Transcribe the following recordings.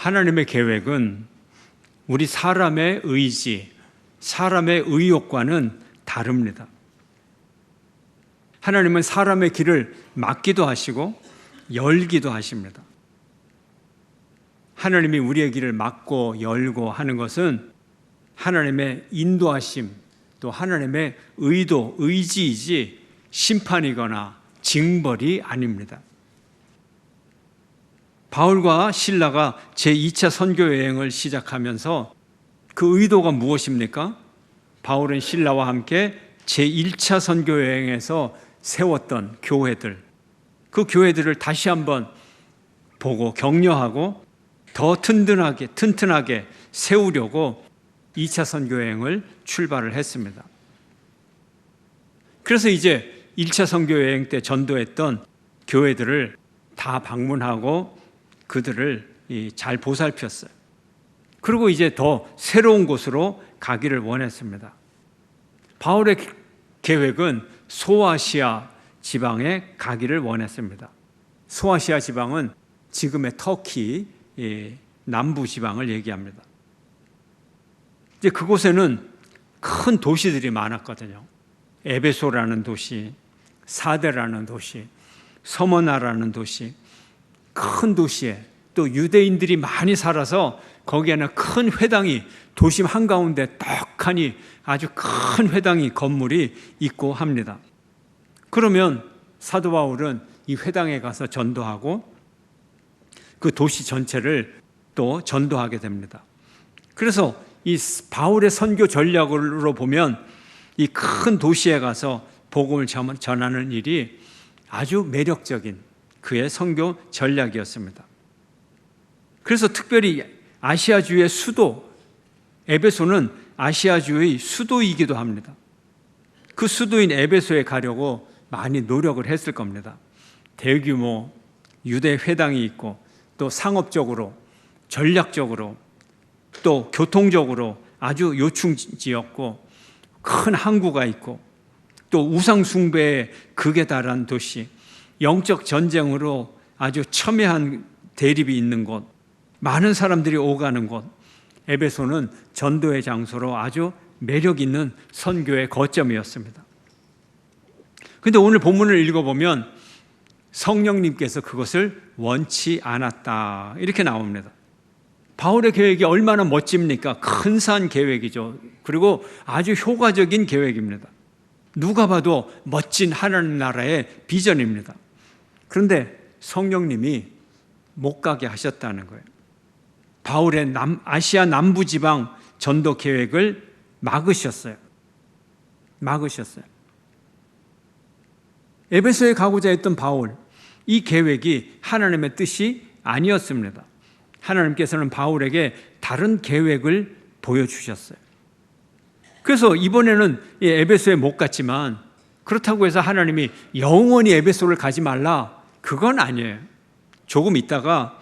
하나님의 계획은 우리 사람의 의지, 사람의 의욕과는 다릅니다. 하나님은 사람의 길을 막기도 하시고 열기도 하십니다. 하나님이 우리의 길을 막고 열고 하는 것은 하나님의 인도하심, 또 하나님의 의도, 의지이지 심판이거나 징벌이 아닙니다. 바울과 신라가 제2차 선교 여행을 시작하면서 그 의도가 무엇입니까? 바울은 신라와 함께 제1차 선교 여행에서 세웠던 교회들, 그 교회들을 다시 한번 보고 격려하고 더 튼튼하게, 튼튼하게 세우려고 2차 선교 여행을 출발을 했습니다. 그래서 이제 1차 선교 여행 때 전도했던 교회들을 다 방문하고 그들을 잘 보살폈어요. 그리고 이제 더 새로운 곳으로 가기를 원했습니다. 바울의 계획은 소아시아 지방에 가기를 원했습니다. 소아시아 지방은 지금의 터키 남부 지방을 얘기합니다. 이제 그곳에는 큰 도시들이 많았거든요. 에베소라는 도시, 사데라는 도시, 서머나라는 도시, 큰 도시에 또 유대인들이 많이 살아서 거기에는 큰 회당이 도심 한가운데 떡하니 아주 큰 회당이 건물이 있고 합니다. 그러면 사도 바울은 이 회당에 가서 전도하고 그 도시 전체를 또 전도하게 됩니다. 그래서 이 바울의 선교 전략으로 보면 이 큰 도시에 가서 복음을 전하는 일이 아주 매력적인 그의 선교 전략이었습니다. 그래서 특별히 아시아주의 수도 에베소는 아시아주의 수도이기도 합니다. 그 수도인 에베소에 가려고 많이 노력을 했을 겁니다. 대규모 유대 회당이 있고 또 상업적으로 전략적으로 또 교통적으로 아주 요충지였고 큰 항구가 있고 또 우상 숭배의 극에 달한 도시, 영적 전쟁으로 아주 첨예한 대립이 있는 곳, 많은 사람들이 오가는 곳, 에베소는 전도의 장소로 아주 매력 있는 선교의 거점이었습니다. 근데 오늘 본문을 읽어보면 성령님께서 그것을 원치 않았다. 이렇게 나옵니다. 바울의 계획이 얼마나 멋집니까? 큰산 계획이죠. 그리고 아주 효과적인 계획입니다. 누가 봐도 멋진 하나님 나라의 비전입니다. 그런데 성령님이 못 가게 하셨다는 거예요. 바울의 남, 아시아 남부 지방 전도 계획을 막으셨어요. 막으셨어요. 에베소에 가고자 했던 바울, 이 계획이 하나님의 뜻이 아니었습니다. 하나님께서는 바울에게 다른 계획을 보여주셨어요. 그래서 이번에는 에베소에 못 갔지만 그렇다고 해서 하나님이 영원히 에베소를 가지 말라 그건 아니에요. 조금 있다가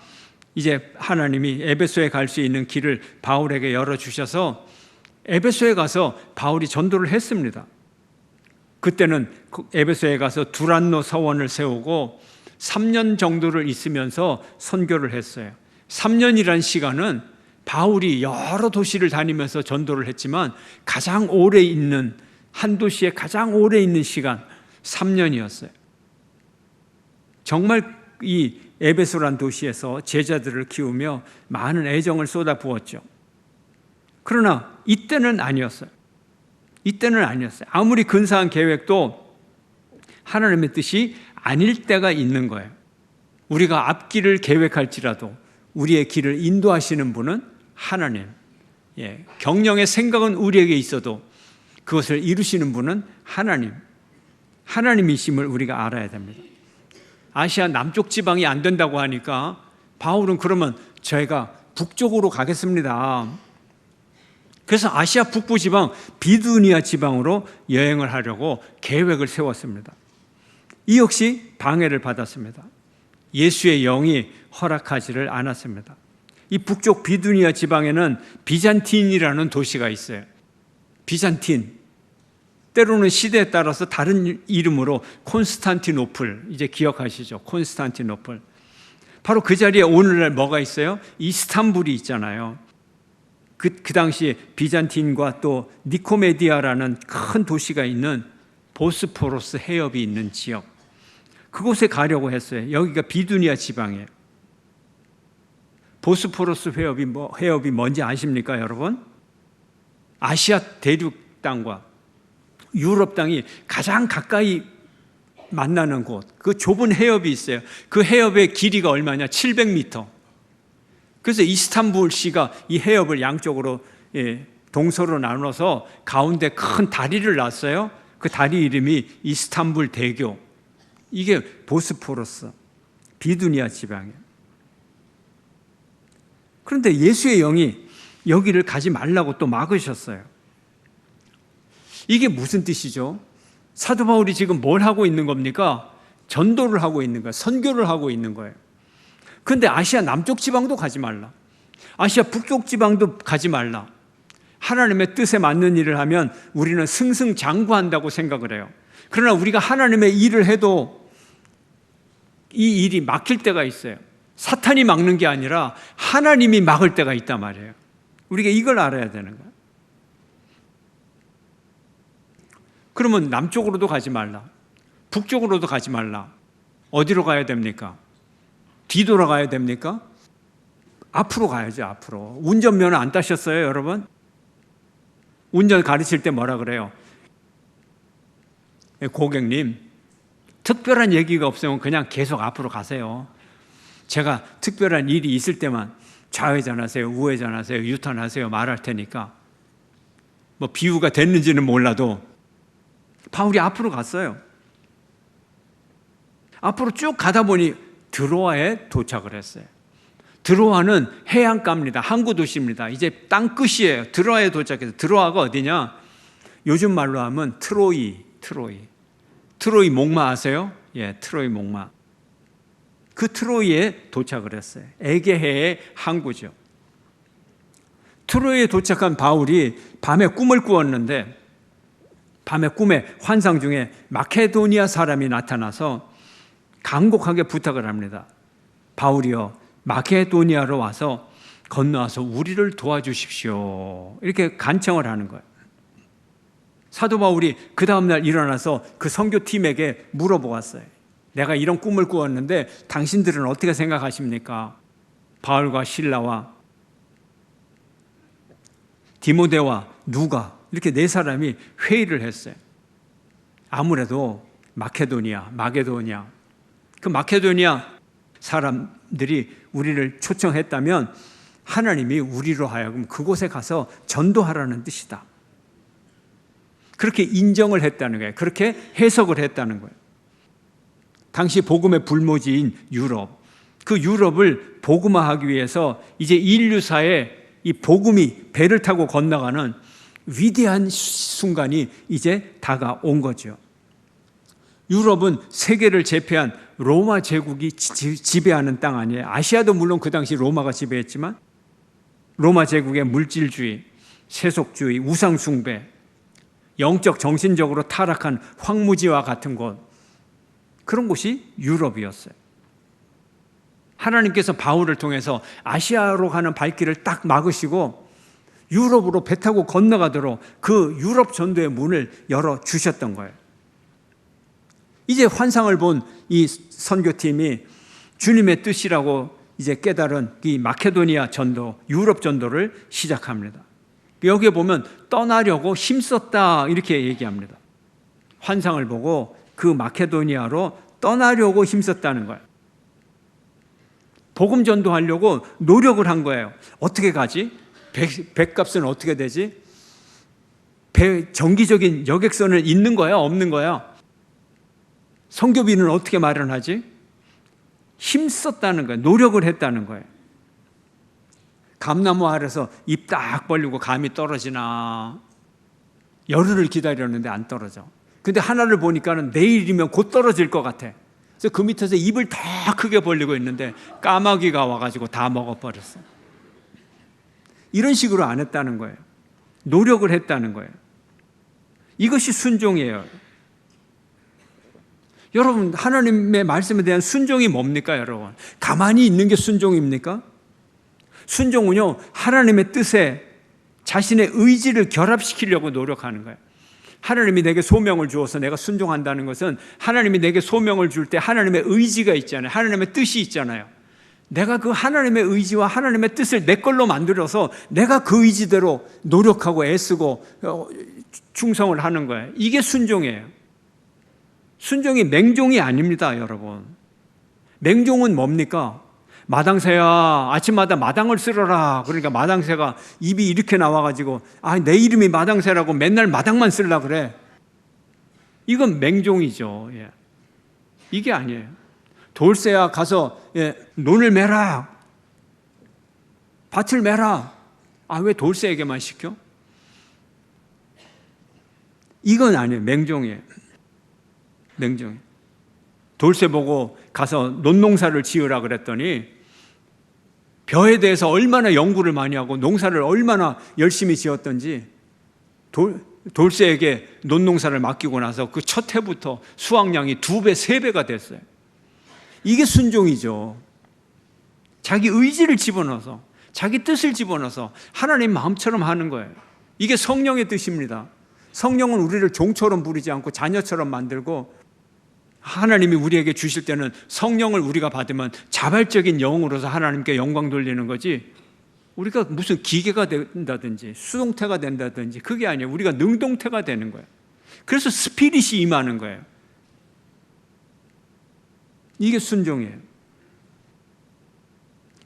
이제 하나님이 에베소에 갈 수 있는 길을 바울에게 열어 주셔서 에베소에 가서 바울이 전도를 했습니다. 그때는 그 에베소에 가서 두란노 서원을 세우고 3년 정도를 있으면서 선교를 했어요. 3년이란 시간은 바울이 여러 도시를 다니면서 전도를 했지만 가장 오래 있는 한 도시에 가장 오래 있는 시간 3년이었어요. 정말 이 에베소란 도시에서 제자들을 키우며 많은 애정을 쏟아 부었죠. 그러나 이때는 아니었어요. 이때는 아니었어요. 아무리 근사한 계획도 하나님의 뜻이 아닐 때가 있는 거예요. 우리가 앞길을 계획할지라도 우리의 길을 인도하시는 분은 하나님. 예, 경영의 생각은 우리에게 있어도 그것을 이루시는 분은 하나님. 하나님이심을 우리가 알아야 됩니다. 아시아 남쪽 지방이 안 된다고 하니까 바울은 그러면 저희가 북쪽으로 가겠습니다. 그래서 아시아 북부 지방 비두니아 지방으로 여행을 하려고 계획을 세웠습니다. 이 역시 방해를 받았습니다. 예수의 영이 허락하지를 않았습니다. 이 북쪽 비두니아 지방에는 비잔틴이라는 도시가 있어요. 비잔틴. 때로는 시대에 따라서 다른 이름으로 콘스탄티노플. 이제 기억하시죠? 콘스탄티노플. 바로 그 자리에 오늘날 뭐가 있어요? 이스탄불이 있잖아요. 그, 그 당시에 비잔틴과 또 니코메디아라는 큰 도시가 있는 보스포로스 해협이 있는 지역. 그곳에 가려고 했어요. 여기가 비두니아 지방이에요. 보스포로스 해협이 뭐 해협이 뭔지 아십니까, 여러분? 아시아 대륙 땅과 유럽 땅이 가장 가까이 만나는 곳, 그 좁은 해협이 있어요. 그 해협의 길이가 얼마냐? 700m. 그래서 이스탄불시가 이 해협을 양쪽으로 예, 동서로 나눠서 가운데 큰 다리를 놨어요. 그 다리 이름이 이스탄불 대교. 이게 보스포러스, 비두니아 지방이에요. 그런데 예수의 영이 여기를 가지 말라고 또 막으셨어요. 이게 무슨 뜻이죠? 사도 바울이 지금 뭘 하고 있는 겁니까? 전도를 하고 있는 거예요. 선교를 하고 있는 거예요. 근데 아시아 남쪽 지방도 가지 말라. 아시아 북쪽 지방도 가지 말라. 하나님의 뜻에 맞는 일을 하면 우리는 승승장구한다고 생각을 해요. 그러나 우리가 하나님의 일을 해도 이 일이 막힐 때가 있어요. 사탄이 막는 게 아니라 하나님이 막을 때가 있단 말이에요. 우리가 이걸 알아야 되는 거예요. 그러면 남쪽으로도 가지 말라. 북쪽으로도 가지 말라. 어디로 가야 됩니까? 뒤돌아가야 됩니까? 앞으로 가야죠, 앞으로. 운전면허 안 따셨어요, 여러분? 운전 가르칠 때 뭐라 그래요? 예, 고객님, 특별한 얘기가 없으면 그냥 계속 앞으로 가세요. 제가 특별한 일이 있을 때만 좌회전하세요, 우회전하세요, 유턴하세요 말할 테니까 뭐 비유가 됐는지는 몰라도 바울이 앞으로 갔어요. 앞으로 쭉 가다 보니 드로아에 도착을 했어요. 드로아는 해안가입니다. 항구 도시입니다. 이제 땅 끝이에요. 드로아에 도착해서 드로아가 어디냐? 요즘 말로 하면 트로이, 트로이. 트로이 목마 아세요? 예, 트로이 목마. 그 트로이에 도착을 했어요. 에게해의 항구죠. 트로이에 도착한 바울이 밤에 꿈을 꾸었는데 밤에 꿈에 환상 중에 마케도니아 사람이 나타나서 간곡하게 부탁을 합니다. 바울이여 마케도니아로 와서 건너와서 우리를 도와주십시오. 이렇게 간청을 하는 거예요. 사도 바울이 그 다음날 일어나서 그 선교팀에게 물어보았어요. 내가 이런 꿈을 꾸었는데 당신들은 어떻게 생각하십니까? 바울과 신라와 디모데와 누가 이렇게 네 사람이 회의를 했어요. 아무래도 마케도니아, 마게도니아 그 마케도니아 사람들이 우리를 초청했다면 하나님이 우리로 하여금 그곳에 가서 전도하라는 뜻이다. 그렇게 인정을 했다는 거예요. 그렇게 해석을 했다는 거예요. 당시 복음의 불모지인 유럽, 그 유럽을 복음화하기 위해서 이제 인류사에 이 복음이 배를 타고 건너가는 위대한 순간이 이제 다가온 거죠. 유럽은 세계를 제패한 로마 제국이 지배하는 땅 아니에요. 아시아도 물론 그 당시 로마가 지배했지만 로마 제국의 물질주의, 세속주의, 우상숭배, 영적 정신적으로 타락한 황무지와 같은 곳 그런 곳이 유럽이었어요. 하나님께서 바울을 통해서 아시아로 가는 발길을 딱 막으시고 유럽으로 배 타고 건너가도록 그 유럽 전도의 문을 열어 주셨던 거예요. 이제 환상을 본 이 선교팀이 주님의 뜻이라고 이제 깨달은 이 마케도니아 전도, 유럽 전도를 시작합니다. 여기에 보면 떠나려고 힘썼다 이렇게 얘기합니다. 환상을 보고 그 마케도니아로 떠나려고 힘썼다는 거예요. 복음 전도하려고 노력을 한 거예요. 어떻게 가지? 배, 배값은 어떻게 되지? 배 정기적인 여객선을 있는 거야, 없는 거야? 성교비는 어떻게 마련하지? 힘썼다는 거예요. 노력을 했다는 거예요. 감나무 아래서 입 딱 벌리고 감이 떨어지나 열흘을 기다렸는데 안 떨어져. 근데 하나를 보니까는 내일이면 곧 떨어질 것 같아. 그래서 그 밑에서 입을 더 크게 벌리고 있는데 까마귀가 와가지고 다 먹어버렸어. 이런 식으로 안 했다는 거예요. 노력을 했다는 거예요. 이것이 순종이에요. 여러분, 하나님의 말씀에 대한 순종이 뭡니까, 여러분? 가만히 있는 게 순종입니까? 순종은요, 하나님의 뜻에 자신의 의지를 결합시키려고 노력하는 거예요. 하나님이 내게 소명을 주어서 내가 순종한다는 것은 하나님이 내게 소명을 줄 때 하나님의 의지가 있잖아요. 하나님의 뜻이 있잖아요. 내가 그 하나님의 의지와 하나님의 뜻을 내 걸로 만들어서 내가 그 의지대로 노력하고 애쓰고 어, 충성을 하는 거예요. 이게 순종이에요. 순종이 맹종이 아닙니다, 여러분. 맹종은 뭡니까? 마당새야, 아침마다 마당을 쓸어라. 그러니까 마당새가 입이 이렇게 나와가지고, 아, 내 이름이 마당새라고 맨날 마당만 쓸라 그래. 이건 맹종이죠. 예. 이게 아니에요. 돌쇠야 가서 예, 논을 매라. 밭을 매라. 아, 왜 돌쇠에게만 시켜? 이건 아니에요. 맹종이에요. 맹종. 돌쇠 보고 가서 논농사를 지으라 그랬더니 벼에 대해서 얼마나 연구를 많이 하고 농사를 얼마나 열심히 지었던지 돌, 돌쇠에게 논농사를 맡기고 나서 그 첫 해부터 수확량이 두 배, 세 배가 됐어요. 이게 순종이죠. 자기 의지를 집어넣어서, 자기 뜻을 집어넣어서 하나님 마음처럼 하는 거예요. 이게 성령의 뜻입니다. 성령은 우리를 종처럼 부리지 않고 자녀처럼 만들고 하나님이 우리에게 주실 때는 성령을 우리가 받으면 자발적인 영으로서 하나님께 영광 돌리는 거지 우리가 무슨 기계가 된다든지 수동태가 된다든지 그게 아니에요. 우리가 능동태가 되는 거예요. 그래서 스피릿이 임하는 거예요. 이게 순종이에요.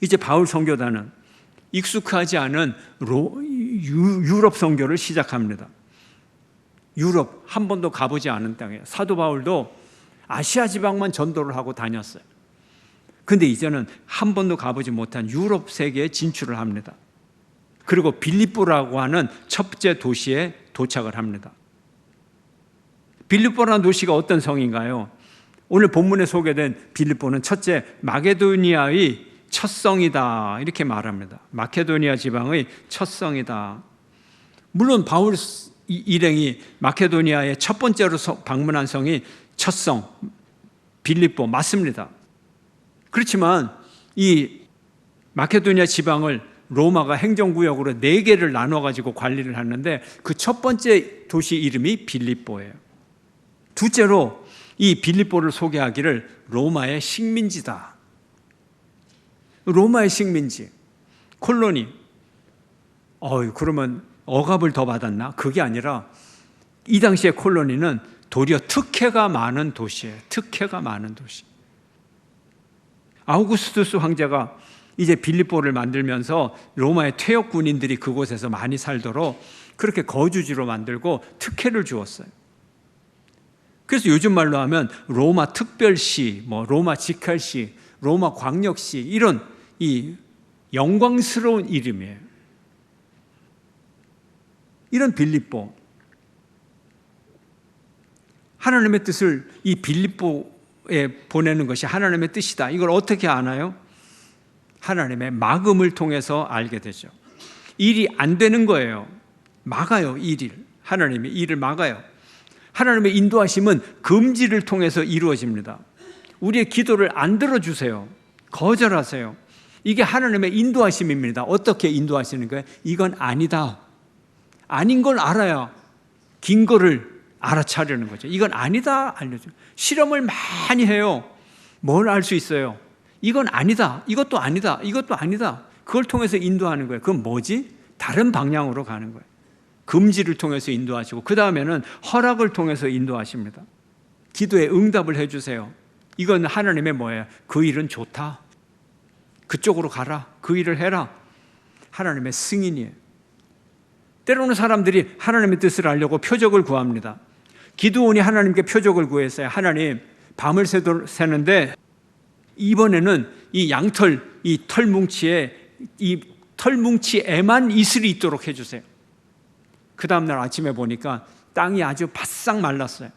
이제 바울 선교단은 익숙하지 않은 로, 유, 유럽 선교를 시작합니다. 유럽 한 번도 가보지 않은 땅에 사도 바울도 아시아 지방만 전도를 하고 다녔어요. 근데 이제는 한 번도 가보지 못한 유럽 세계에 진출을 합니다. 그리고 빌립보라고 하는 첫째 도시에 도착을 합니다. 빌립보라는 도시가 어떤 성인가요? 오늘 본문에 소개된 빌립보는 첫째 마게도니아의 첫 성이다 이렇게 말합니다. 마케도니아 지방의 첫 성이다. 물론 바울 일행이 마케도니아의 첫 번째로 방문한 성이 첫성 빌립보 맞습니다. 그렇지만 이 마케도니아 지방을 로마가 행정구역으로 네 개를 나눠 가지고 관리를 하는데 그 첫 번째 도시 이름이 빌립보예요. 둘째로 이 빌립보를 소개하기를 로마의 식민지다. 로마의 식민지, 콜로니. 어유 그러면 억압을 더 받았나? 그게 아니라 이 당시의 콜로니는 도리어 특혜가 많은 도시예요. 특혜가 많은 도시. 아우구스투스 황제가 이제 빌립보를 만들면서 로마의 퇴역 군인들이 그곳에서 많이 살도록 그렇게 거주지로 만들고 특혜를 주었어요. 그래서 요즘 말로 하면 로마 특별시, 뭐 로마 직할시, 로마 광역시 이런 이 영광스러운 이름이에요. 이런 빌립보 하나님의 뜻을 이 빌립보에 보내는 것이 하나님의 뜻이다. 이걸 어떻게 아나요? 하나님의 막음을 통해서 알게 되죠. 일이 안 되는 거예요. 막아요, 일을. 하나님이 일을 막아요. 하나님의 인도하심은 금지를 통해서 이루어집니다. 우리의 기도를 안 들어주세요. 거절하세요. 이게 하나님의 인도하심입니다. 어떻게 인도하시는 거예요? 이건 아니다. 아닌 걸 알아야 긴 거를 알아차리는 거죠. 이건 아니다 알려줘. 실험을 많이 해요. 뭘 알 수 있어요? 이건 아니다. 이것도 아니다. 이것도 아니다. 그걸 통해서 인도하는 거예요. 그건 뭐지? 다른 방향으로 가는 거예요. 금지를 통해서 인도하시고 그 다음에는 허락을 통해서 인도하십니다. 기도에 응답을 해주세요. 이건 하나님의 뭐예요? 그 일은 좋다. 그쪽으로 가라. 그 일을 해라. 하나님의 승인이에요. 때로는 사람들이 하나님의 뜻을 알려고 표적을 구합니다. 기도원이 하나님께 표적을 구했어요. 하나님, 밤을 새는데 이번에는 이 양털, 이 털뭉치에 이 털뭉치에만 이슬이 있도록 해주세요. 그 다음날 아침에 보니까 땅이 아주 바싹 말랐어요.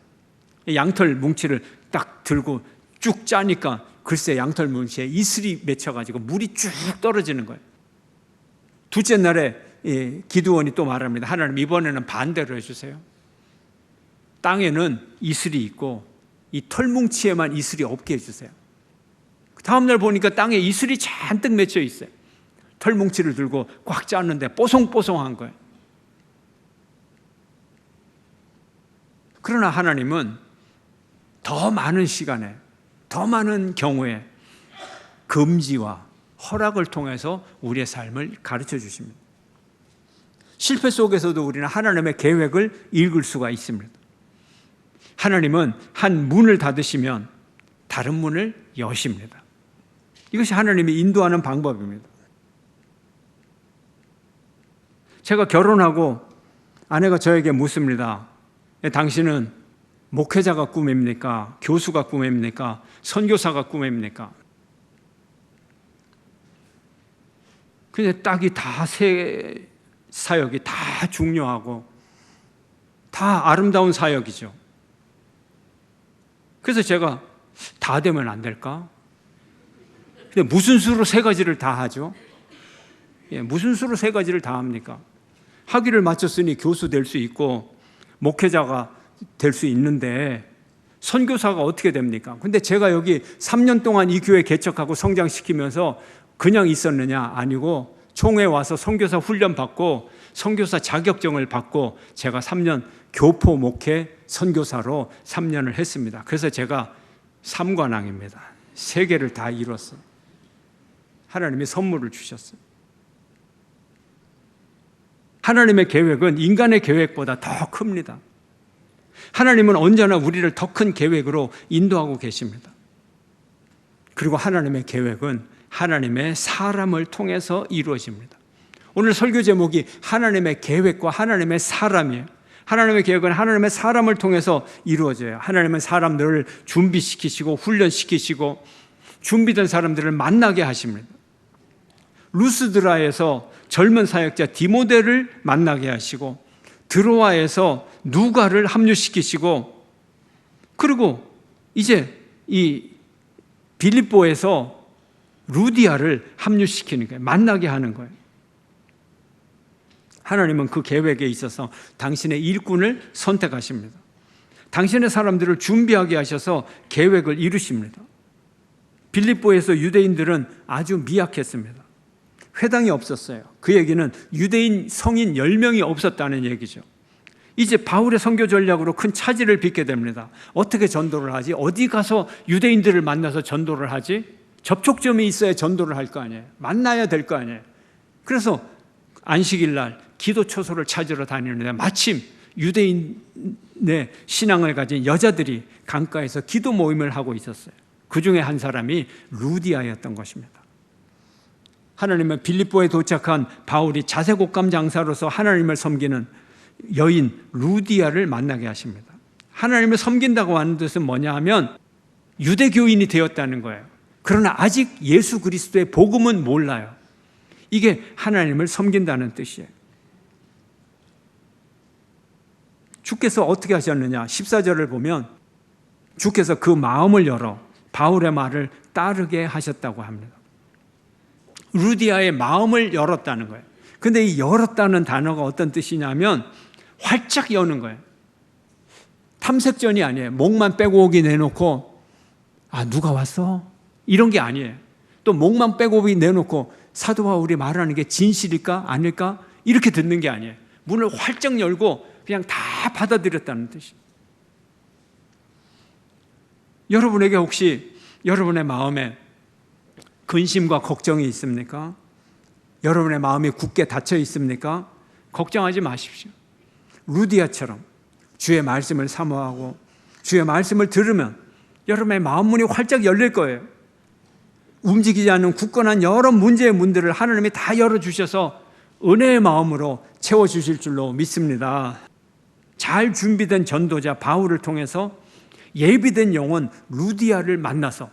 양털 뭉치를 딱 들고 쭉 짜니까 글쎄 양털 뭉치에 이슬이 맺혀가지고 물이 쭉 떨어지는 거예요. 둘째 날에 기도원이 또 말합니다. 하나님 이번에는 반대로 해주세요. 땅에는 이슬이 있고 이 털뭉치에만 이슬이 없게 해주세요. 다음날 보니까 땅에 이슬이 잔뜩 맺혀 있어요. 털뭉치를 들고 꽉 짰는데 뽀송뽀송한 거예요. 그러나 하나님은 더 많은 시간에, 더 많은 경우에 금지와 허락을 통해서 우리의 삶을 가르쳐 주십니다. 실패 속에서도 우리는 하나님의 계획을 읽을 수가 있습니다. 하나님은 한 문을 닫으시면 다른 문을 여십니다. 이것이 하나님이 인도하는 방법입니다. 제가 결혼하고 아내가 저에게 묻습니다. 당신은 목회자가 꿈입니까? 교수가 꿈입니까? 선교사가 꿈입니까? 근데 딱이 다 세 사역이 다 중요하고 다 아름다운 사역이죠. 그래서 제가 다 되면 안 될까? 근데 무슨 수로 세 가지를 다 하죠? 예, 무슨 수로 세 가지를 다 합니까? 학위를 마쳤으니 교수 될 수 있고 목회자가 될 수 있는데 선교사가 어떻게 됩니까? 근데 제가 여기 3년 동안 이 교회 개척하고 성장시키면서 그냥 있었느냐? 아니고 총회 와서 선교사 훈련 받고 선교사 자격증을 받고 제가 3년 교포 목회 선교사로 3년을 했습니다. 그래서 제가 삼관왕입니다. 세 개를 다 이뤘어요. 하나님이 선물을 주셨어요. 하나님의 계획은 인간의 계획보다 더 큽니다. 하나님은 언제나 우리를 더 큰 계획으로 인도하고 계십니다. 그리고 하나님의 계획은 하나님의 사람을 통해서 이루어집니다. 오늘 설교 제목이 하나님의 계획과 하나님의 사람이에요. 하나님의 계획은 하나님의 사람을 통해서 이루어져요. 하나님은 사람들을 준비시키시고 훈련시키시고 준비된 사람들을 만나게 하십니다. 루스드라에서 젊은 사역자 디모데를 만나게 하시고 드로아에서 누가를 합류시키시고 그리고 이제 이 빌립보에서 루디아를 합류시키는 거예요. 만나게 하는 거예요. 하나님은 그 계획에 있어서 당신의 일꾼을 선택하십니다. 당신의 사람들을 준비하게 하셔서 계획을 이루십니다. 빌립보에서 유대인들은 아주 미약했습니다. 회당이 없었어요. 그 얘기는 유대인 성인 10명이 없었다는 얘기죠. 이제 바울의 선교 전략으로 큰 차질을 빚게 됩니다. 어떻게 전도를 하지? 어디 가서 유대인들을 만나서 전도를 하지? 접촉점이 있어야 전도를 할 거 아니에요. 만나야 될 거 아니에요. 그래서 안식일 날 기도 초소를 찾으러 다니는데 마침 유대인의 신앙을 가진 여자들이 강가에서 기도 모임을 하고 있었어요. 그 중에 한 사람이 루디아였던 것입니다. 하나님은 빌립보에 도착한 바울이 자세곡감 장사로서 하나님을 섬기는 여인 루디아를 만나게 하십니다. 하나님을 섬긴다고 하는 뜻은 뭐냐 하면 유대교인이 되었다는 거예요. 그러나 아직 예수 그리스도의 복음은 몰라요. 이게 하나님을 섬긴다는 뜻이에요. 주께서 어떻게 하셨느냐? 14절을 보면 주께서 그 마음을 열어 바울의 말을 따르게 하셨다고 합니다. 루디아의 마음을 열었다는 거예요. 근데 이 열었다는 단어가 어떤 뜻이냐면 활짝 여는 거예요. 탐색전이 아니에요. 목만 빼고 오기 내놓고 아 누가 왔어? 이런 게 아니에요. 또 목만 빼고 오기 내놓고 사도 바울이 말하는 게 진실일까 아닐까 이렇게 듣는 게 아니에요. 문을 활짝 열고 그냥 다 받아들였다는 뜻이에요. 여러분에게 혹시 여러분의 마음에 근심과 걱정이 있습니까? 여러분의 마음이 굳게 닫혀 있습니까? 걱정하지 마십시오. 루디아처럼 주의 말씀을 사모하고 주의 말씀을 들으면 여러분의 마음 문이 활짝 열릴 거예요. 움직이지 않는 굳건한 여러 문제의 문들을 하나님이 다 열어주셔서 은혜의 마음으로 채워주실 줄로 믿습니다. 잘 준비된 전도자 바울을 통해서 예비된 영혼 루디아를 만나서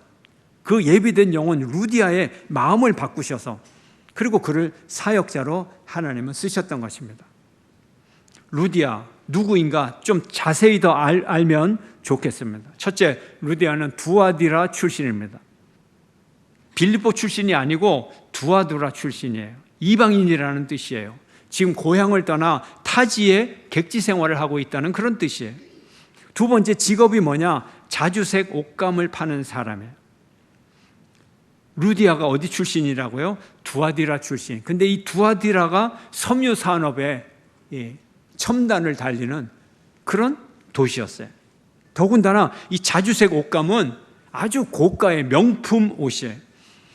그 예비된 영혼 루디아의 마음을 바꾸셔서 그리고 그를 사역자로 하나님은 쓰셨던 것입니다. 루디아 누구인가 좀 자세히 더 알, 알면 좋겠습니다. 첫째, 루디아는 두아디라 출신입니다. 빌립보 출신이 아니고 두아두라 출신이에요. 이방인이라는 뜻이에요. 지금 고향을 떠나 타지에 객지 생활을 하고 있다는 그런 뜻이에요. 두 번째 직업이 뭐냐? 자주색 옷감을 파는 사람이에요. 루디아가 어디 출신이라고요? 두아디라 출신. 근데 이 두아디라가 섬유 산업에 예, 첨단을 달리는 그런 도시였어요. 더군다나 이 자주색 옷감은 아주 고가의 명품 옷이에요.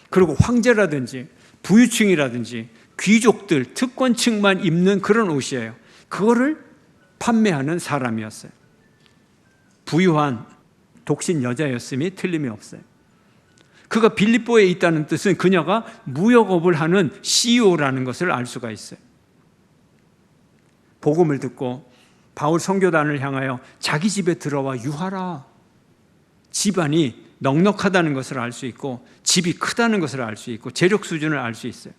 그리고 황제라든지 부유층이라든지 귀족들, 특권층만 입는 그런 옷이에요. 그거를 판매하는 사람이었어요. 부유한 독신 여자였음이 틀림이 없어요. 그가 빌립보에 있다는 뜻은 그녀가 무역업을 하는 CEO라는 것을 알 수가 있어요. 복음을 듣고 바울 선교단을 향하여 자기 집에 들어와 유하라. 집안이 넉넉하다는 것을 알 수 있고 집이 크다는 것을 알 수 있고 재력 수준을 알 수 있어요.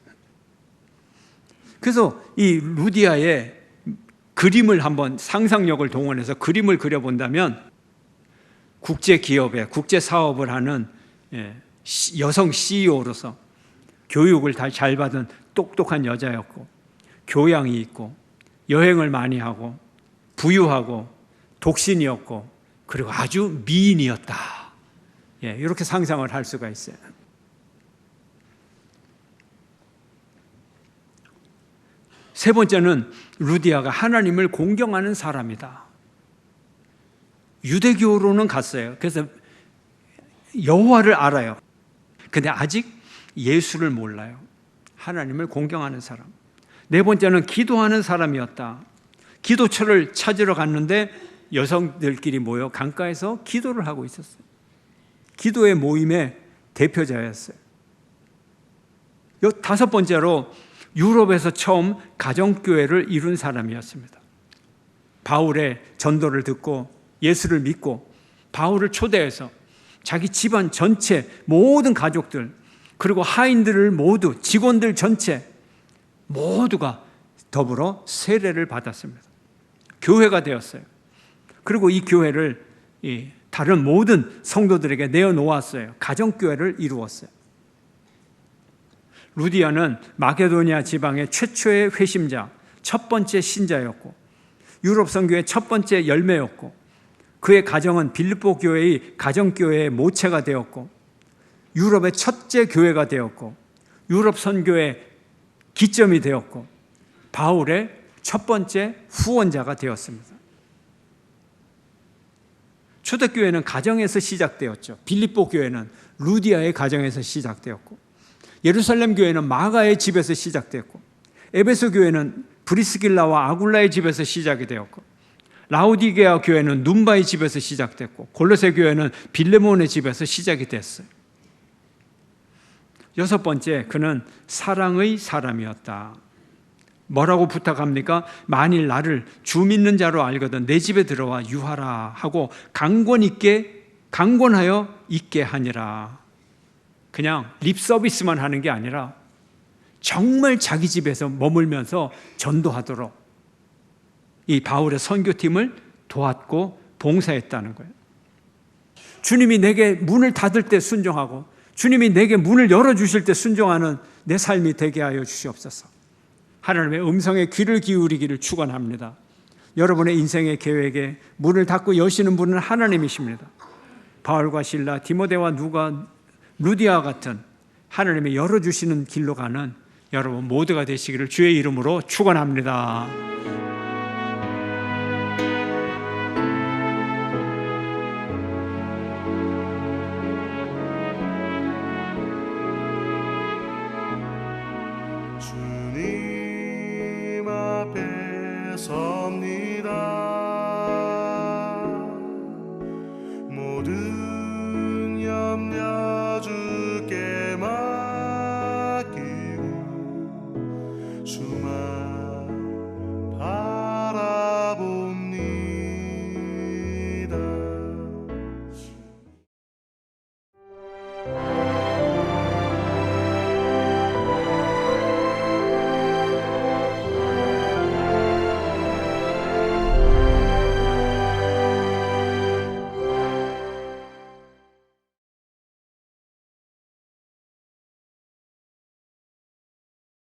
그래서 이 루디아의 그림을 한번 상상력을 동원해서 그림을 그려본다면 국제 기업에 국제 사업을 하는 예, 여성 CEO로서 교육을 다 잘 받은 똑똑한 여자였고 교양이 있고 여행을 많이 하고 부유하고 독신이었고 그리고 아주 미인이었다. 예, 이렇게 상상을 할 수가 있어요. 세 번째는 루디아가 하나님을 공경하는 사람이다. 유대교로는 갔어요. 그래서 여호와를 알아요. 근데 아직 예수를 몰라요. 하나님을 공경하는 사람. 네 번째는 기도하는 사람이었다. 기도처를 찾으러 갔는데 여성들끼리 모여 강가에서 기도를 하고 있었어요. 기도의 모임의 대표자였어요. 다섯 번째로 유럽에서 처음 가정교회를 이룬 사람이었습니다. 바울의 전도를 듣고 예수를 믿고 바울을 초대해서 자기 집안 전체 모든 가족들 그리고 하인들을 모두 직원들 전체 모두가 더불어 세례를 받았습니다. 교회가 되었어요. 그리고 이 교회를 다른 모든 성도들에게 내어놓았어요. 가정교회를 이루었어요. 루디아는 마케도니아 지방의 최초의 회심자, 첫 번째 신자였고, 유럽 선교의 첫 번째 열매였고, 그의 가정은 빌립보 교회의 가정교회의 모체가 되었고, 유럽의 첫째 교회가 되었고, 유럽 선교의 기점이 되었고, 바울의 첫 번째 후원자가 되었습니다. 초대교회는 가정에서 시작되었죠. 빌립보 교회는 루디아의 가정에서 시작되었고, 예루살렘 교회는 마가의 집에서 시작되었고, 에베소 교회는 브리스길라와 아굴라의 집에서 시작이 되었고, 라우디게아 교회는 눈바의 집에서 시작됐고, 골로새 교회는 빌레몬의 집에서 시작이 됐어요. 여섯 번째, 그는 사랑의 사람이었다. 뭐라고 부탁합니까? 만일 나를 주 믿는 자로 알거든 내 집에 들어와 유하라 하고 강권 있게 강권하여 있게 하니라. 그냥 립 서비스만 하는 게 아니라 정말 자기 집에서 머물면서 전도하도록 이 바울의 선교팀을 도왔고 봉사했다는 거예요. 주님이 내게 문을 닫을 때 순종하고 주님이 내게 문을 열어 주실 때 순종하는 내 삶이 되게 하여 주시옵소서. 하나님의 음성에 귀를 기울이기를 축원합니다. 여러분의 인생의 계획에 문을 닫고 여시는 분은 하나님이십니다. 바울과 신라, 디모데와 누가, 루디아 같은 하나님의 열어주시는 길로 가는 여러분 모두가 되시기를 주의 이름으로 축원합니다.